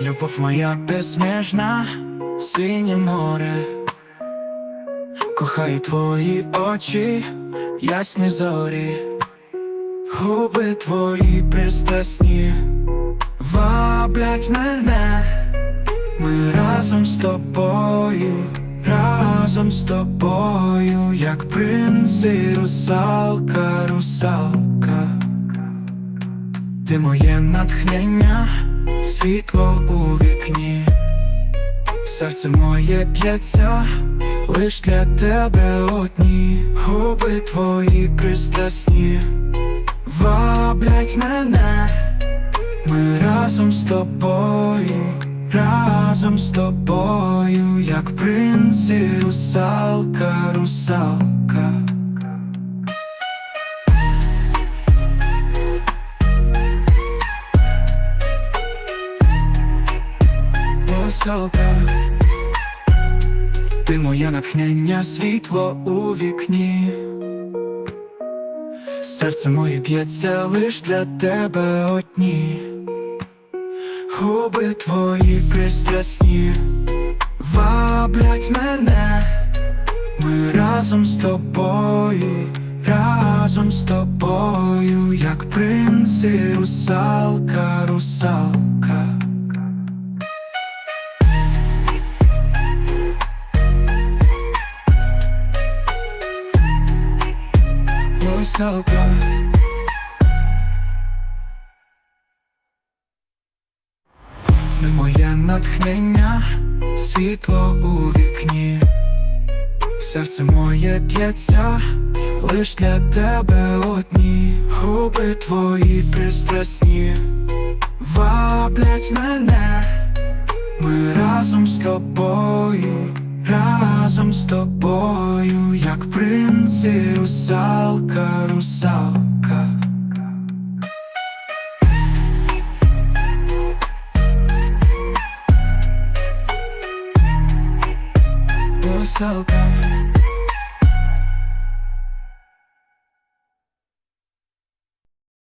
Любов моя безмежна, синє море, кохаю твої очі, ясні зорі, губи твої пристрасні, ваблять мене, ми разом з тобою, разом з тобою, як принц русалка, русалка. Ти моє натхнення, світло у вікні, серце моє б'ється, лиш для тебе одні, губи твої пристрасні, ваблять мене, ми разом з тобою, разом з тобою, як принц і русалка, русалка. Русалка Ти моє натхнення, світло у вікні, серце моє б'ється лиш для тебе одні, губи твої пристрасні, ваблять мене, ми разом з тобою, разом з тобою, як принц і русалка, русалка. Русалка Ми моє натхнення, світло у вікні, серце моє б'ється, лиш для тебе одні, губи твої пристрасні, ваблять мене, ми разом з тобою, разом з тобою, як принц русалка, русалка. Русалка